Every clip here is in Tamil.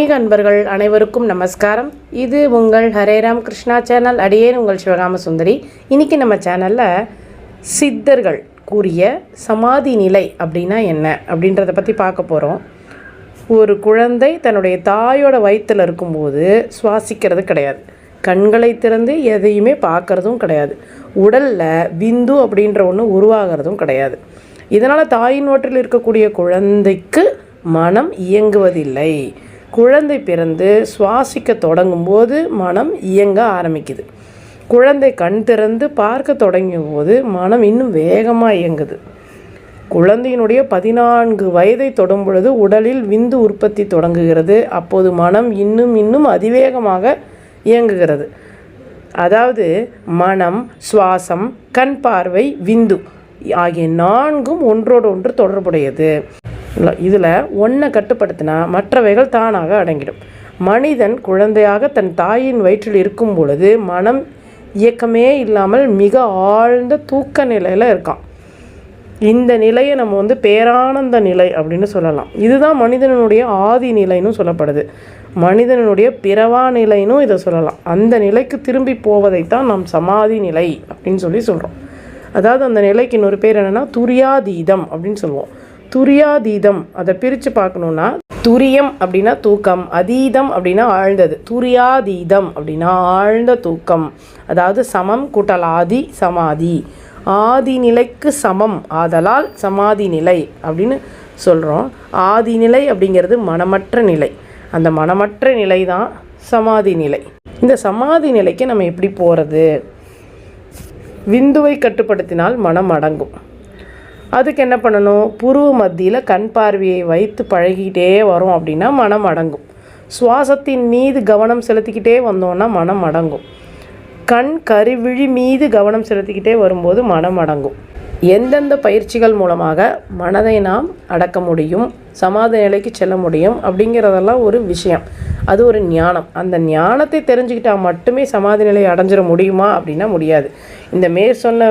ஆன்மீக அன்பர்கள் அனைவருக்கும் நமஸ்காரம். இது உங்கள் ஹரேராம் கிருஷ்ணா சேனல் அடியேன் உங்கள் சிவகாம சுந்தரி. இன்றைக்கி நம்ம சேனலில் சித்தர்கள் கூறிய சமாதி நிலை அப்படின்னா என்ன? அப்படின்றத பற்றி பார்க்க போகிறோம் ஒரு குழந்தை தன்னுடைய தாயோட வயிற்றில் இருக்கும்போது சுவாசிக்கிறது கிடையாது. கண்களை திறந்து எதையுமே பார்க்குறதும் கிடையாது. உடலில் விந்து அப்படின்ற ஒன்று உருவாகிறதும் கிடையாது. இதனால் தாயின் வயிற்றில் இருக்கக்கூடிய குழந்தைக்கு மனம் இயங்குவதில்லை. குழந்தை பிறந்து சுவாசிக்க தொடங்கும்போது மனம் இயங்க ஆரம்பிக்குது. குழந்தை கண் திறந்து பார்க்க தொடங்கிய போது மனம் இன்னும் வேகமாக இயங்குது. குழந்தையினுடைய பதினான்கு வயதை தொடும் பொழுது உடலில் விந்து உற்பத்தி தொடங்குகிறது. அப்போது மனம் இன்னும் இன்னும் அதிவேகமாக இயங்குகிறது. அதாவது மனம் சுவாசம் கண் பார்வை விந்து ஆகிய நான்கும் ஒன்றோடு ஒன்று தொடர்புடையது. இதில் ஒன்றை கட்டுப்படுத்தினா மற்றவைகள் தானாக அடங்கிடும். மனிதன் குழந்தையாக தன் தாயின் வயிற்றில் இருக்கும் பொழுது மனம் இயக்கமே இல்லாமல் மிக ஆழ்ந்த தூக்க நிலையில் இருக்கான். இந்த நிலையை நம்ம வந்து பேரானந்த நிலை அப்படின்னு சொல்லலாம். இதுதான் மனிதனுடைய ஆதி நிலைன்னு சொல்லப்படுது. மனிதனுடைய பிறவா நிலைன்னு இதை சொல்லலாம். அந்த நிலைக்கு திரும்பி போவதைத்தான் நாம் சமாதி நிலை அப்படின்னு சொல்லி சொல்கிறோம் அதாவது அந்த நிலைக்கு இன்னொரு பேர் என்னென்னா துரியாதீதம் அப்படின்னு சொல்லுவோம். துரியாதீதம். அதை பிரித்து பார்க்கணுன்னா துரியம் அப்படின்னா தூக்கம் அதீதம் அப்படின்னா ஆழ்ந்தது. துரியாதீதம் அப்படின்னா ஆழ்ந்த தூக்கம். அதாவது சமம் கூட்டல் ஆதி சமாதி. ஆதி நிலைக்கு சமம். ஆதலால் சமாதி நிலை அப்படின்னு சொல்கிறோம் ஆதி நிலை அப்படிங்கிறது மனமற்ற நிலை. அந்த மனமற்ற நிலை தான் சமாதி நிலை. இந்த சமாதி நிலைக்கு நம்ம எப்படி போகிறது விந்துவை கட்டுப்படுத்தினால் மனம் அடங்கும். அதுக்கு என்ன பண்ணணும்? புருவ மத்தியில் கண் பார்வையை வைத்து பழகிக்கிட்டே வரும் அப்படின்னா மனம் அடங்கும். சுவாசத்தின் மீது கவனம் செலுத்திக்கிட்டே வந்தோன்னா மனம் அடங்கும். கண் கருவிழி மீது கவனம் செலுத்திக்கிட்டே வரும்போது மனம் அடங்கும். எந்தெந்த பயிற்சிகள் மூலமாக மனதை நாம் அடக்க முடியும் சமாத நிலைக்கு செல்ல முடியும் அப்படிங்கிறதெல்லாம் ஒரு விஷயம். அது ஒரு ஞானம். அந்த ஞானத்தை தெரிஞ்சுக்கிட்டால் மட்டுமே சமாதி நிலையை அடைஞ்சிட முடியுமா அப்படின்னா முடியாது. இந்த மேற் சொன்ன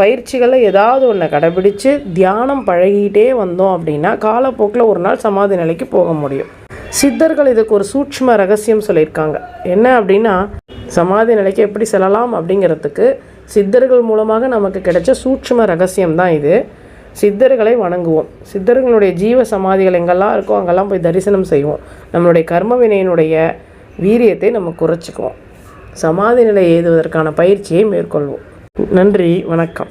பயிற்சிகளை ஏதாவது ஒன்றை கடைபிடித்து தியானம் பழகிட்டே வந்தோம் அப்படின்னா காலப்போக்கில் ஒரு நாள் சமாதி நிலைக்கு போக முடியும். சித்தர்கள் இதுக்கு ஒரு சூட்ச்ம ரகசியம் சொல்லியிருக்காங்க. என்ன அப்படின்னா சமாதி நிலைக்கு எப்படி செல்லலாம் அப்படிங்கிறதுக்கு சித்தர்கள் மூலமாக நமக்கு கிடைச்ச சூட்ச்ம ரகசியம் தான் இது. சித்தர்களை வணங்குவோம். சித்தர்களுடைய ஜீவ சமாதிகள் எங்கெல்லாம் இருக்கோ அங்கெல்லாம் போய் தரிசனம் செய்வோம். நம்மளுடைய கர்ம வினையினுடைய வீரியத்தை நம்ம குறைச்சிக்குவோம். சமாதி நிலை எய்துவதற்கான பயிற்சியை மேற்கொள்வோம். நன்றி வணக்கம்.